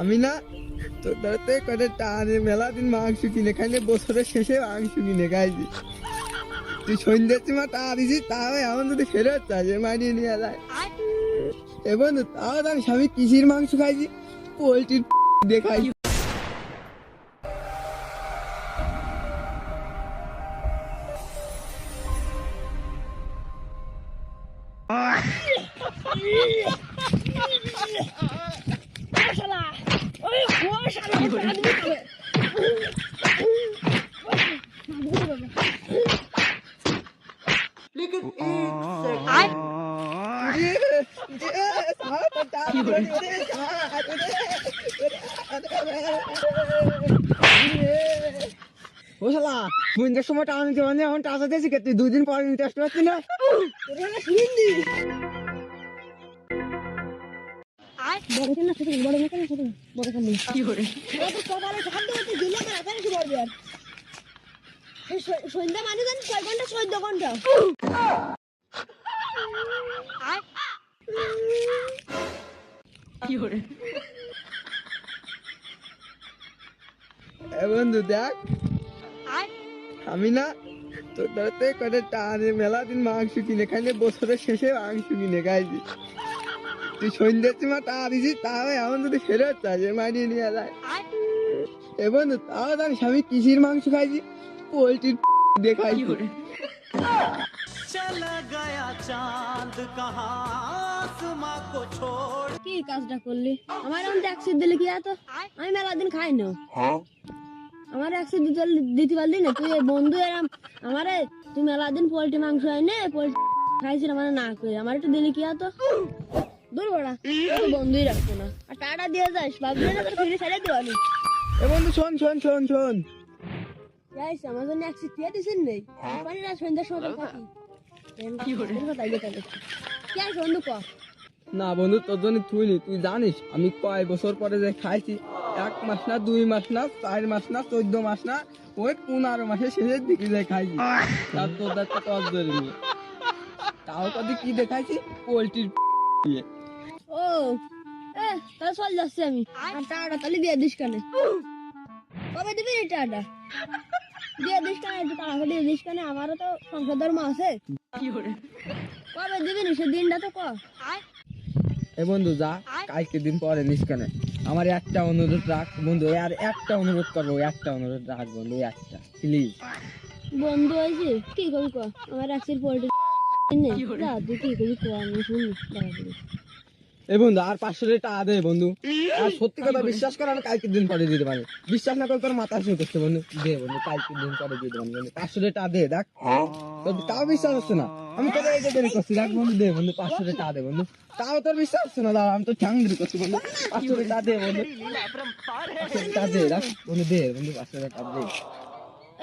আমি না তোর দাঁড়াতে কটা টানে মেলা দিন মাংস কিনে খাইলে বছরের শেষে মাংস কিনে খাইছি। তুই সন্ধ্যের সময় টা দিছিস তাও এমন যদি ফেরত চাষে মানিয়ে নিয়ে যায় এ বন্ধু তাও তো আমি স্বামী কিসির মাংস খাইছি? পোলট্রির দেখাই ওই ও শালা সন্ধ্যের সময় টাকা নিতে মানে এখন টাকা দিয়েছি তুই দুই দিন পরে নিতে আসতে পারছি না সন্ধ্যা মানে জানি কয় ঘণ্টা চোদ্দ ঘণ্টা বন্ধু দেখ আমি না তোর দাঁড়াতে কটা টানে মেলা দিন মাংস কিনে খাইলে বছরের শেষে মাংস কিনে খাইছি। তুই সন্ধ্যের সময় তা দিছিস তাহলে এখন যদি ফেরত চাষে মারিয়ে নিয়ে যায় এবং তাও জানিস আমি কিসির মাংস খাইছি? পোলট্রির দেখাই কি কাজটা করলি? আমার এমন ট্যাক্সি দিলে কি এত আমি মেলা দিন খাই না। হ্যাঁ? আমার একশো দিতে দিতে পারলি না? তুই বন্ধু এরম আমারে তুই মেলা দিন পোলট্রি মাংস হয় না পোলট্রি খাইছিলাম মানে না করে আমার একটু দিলে কি হতো দূর বড়া। বন্ধুই রাখতো না। আর টাটা দিয়ে যাস ভাবলি না তোর ফিরে ছেড়ে দিবানি এ বন্ধু শোন শোন শোন শোন। যাইস আমার জন্য একশো টিয়া দিছেন নেই পানি না সন্ধ্যার সময় তোর থাকি কি করে? কথা কি আর বন্ধু ক? না বন্ধু তোর জন্য তুই নি তুই জানিস আমি কয় বছর পরে যে খাইছি এক মাস না দুই মাস না চার মাস না চোদ্দ মাস না ওই পনেরো মাসের শেষের দিকে যে খাইছি। তার তোর ধরে নিয়ে তাও কদি কি দেখাইছি? পোলট্রির দিয়ে। ও এ তাহলে চল যাচ্ছি আমি। আর টাটা তাহলে দিয়ে দিস কানে। কবে দিবি রে টাটা দিয়ে দিস কানে একটু টাকা দিয়ে দিস কানে আমারও তো সংসার ধর্ম আছে। কবে দিবি নি? সে দিনটা তো ক। এ বন্ধু যা কালকে দিন পরে নিস কেন। আমার একটা অনুরোধ রাখ বন্ধু আর একটা অনুরোধ করব একটা অনুরোধ রাখ বন্ধু একটা প্লিজ বন্ধু হয়েছে? কি কবি ক? আমার একশির পোল্ট্রি তুই কি কবি ক? আমি শুনি এ বন্ধু আর পাঁচশো টাকা দে বন্ধু। আর সত্যি কথা বিশ্বাস কর আমি কালকে দিন পরে দিতে পারি বিশ্বাস না করে তোর মাথা শুরু করছে বন্ধু। দে বন্ধু কালকে দিন পরে দিয়ে দেবো বন্ধু। পাঁচশো টাকা দে দেখ। তাও বিশ্বাস হচ্ছে না। আমি তোর এই দেরি করছি দেখ বন্ধু দে বন্ধু পাঁচশো টাকা দে বন্ধু। তাও তোর বিশ্বাস হচ্ছে না দাঁড়া আমি তো ঠ্যাং দেরি করছি বন্ধু। পাঁচশো টাকা দে বন্ধু। পাঁচশো টাকা দে দেখ। বন্ধু দে বন্ধু পাঁচশো টাকা দে।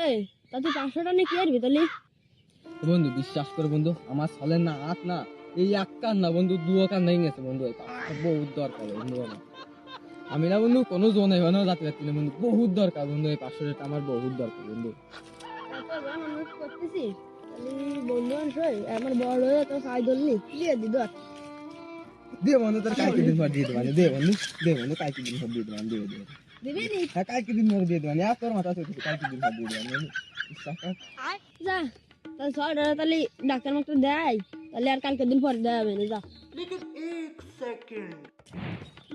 এই তা তুই পাঁচশো টাকা নিয়ে কি আসবি তাহলে? বন্ধু বিশ্বাস করে বন্ধু আমার সালের না হাত না এই এক কান্না বন্ধু দু কান ভেঙে গেছে বন্ধু এই বহুত দরকার বন্ধু আমার। আমি না বন্ধু কোনো জোনে এখানেও যেতে পারছি না বন্ধু বহুত দরকার বন্ধু এই পাঁচশো টাকা আমার বহুত দরকার বন্ধু। আমার বড় হয়ে ধরলি দিয়ে দি বন্ধু তোর কালকে দিন পর দিয়ে দেবানি দে বন্ধু দে বন্ধু কালকে দিন পর দিয়ে দেবানি দে দে দিবি। নি? হ্যাঁ কালকে দিন পর দিয়ে দেবানি আর তোর মাথা চলছে কালকে দিন পর দিয়ে দেবানি যা। তাহলে ছয়টা তাহলে ডাক্তার মাক্তার দেয়। তাহলে আর কালকের দিন পরে দেওয়া হবে না যা।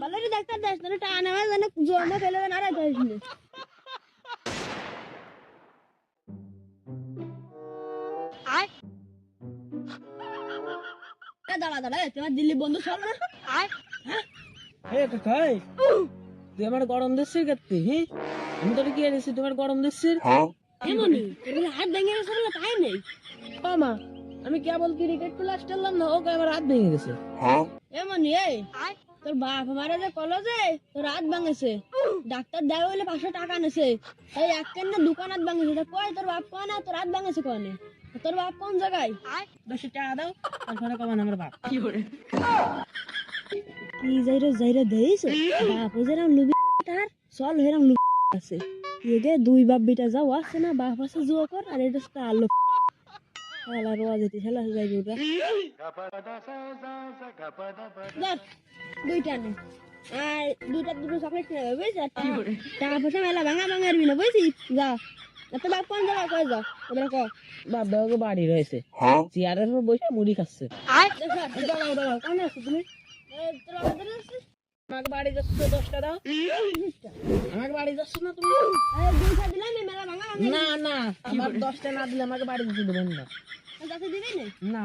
ভালো ডাক্তার দেয় তাহলে টানা হয় ফেলে না আর তোমার দিল্লি বন্ধু না? আয়। হ্যাঁ? গরম আমি তোর কি এনেছি তোমার গরম দিচ্ছি এমনই হাত ভেঙে গেছে বলে তাই নেই। মা আমি কেবল ক্রিকেট ক্লাস খেললাম না ওকে আমার হাত ভেঙে গেছে। এমনই এই তোর বাপ আমারে যে কলেজে তোর রাত ভাঙেছে। ডাক্তার দেয় বলে পাঁচশো টাকা নেছে। তাই এক কেন দোকান হাত ভাঙেছে। তা কয় তোর বাপ কয় না তোর রাত ভাঙেছে কনে তোর বাপ কোন জায়গায়? দশ টাকা দাও তারপরে কমান আমার বাপ। কি করে? কি যাইরে যাইরে দেইছে বাপ ও যেরকম লুবি তার চল হেরম লুবি আছে। এগে দুই বাপ বিটা যাও আছে না বাপ আছে জুয়া কর আর এটা লোক শালা রোয়া যেতে যাইবে ওটা দুইটা নে আর দুটা দুটো চকলেট কিনে দেবে টাকা পয়সা মেলা ভাঙা ভাঙা আরবি না বুঝছিস যা এত বাপ কোন জায়গা কয়ে যা এবার ক বাবা ওকে বাড়ি রয়েছে চেয়ারের উপর বসে মুড়ি খাচ্ছে দাঁড়াও দাঁড়াও কেমন আছো তুমি তোর আমাদের আছে? আমাকে বাড়ি যাচ্ছ দশটা দাও। আমাকে বাড়ি যাচ্ছ না তুমি? না না আমার দশটা না দিলে আমাকে বাড়ি যেতে দেবেন না। না। না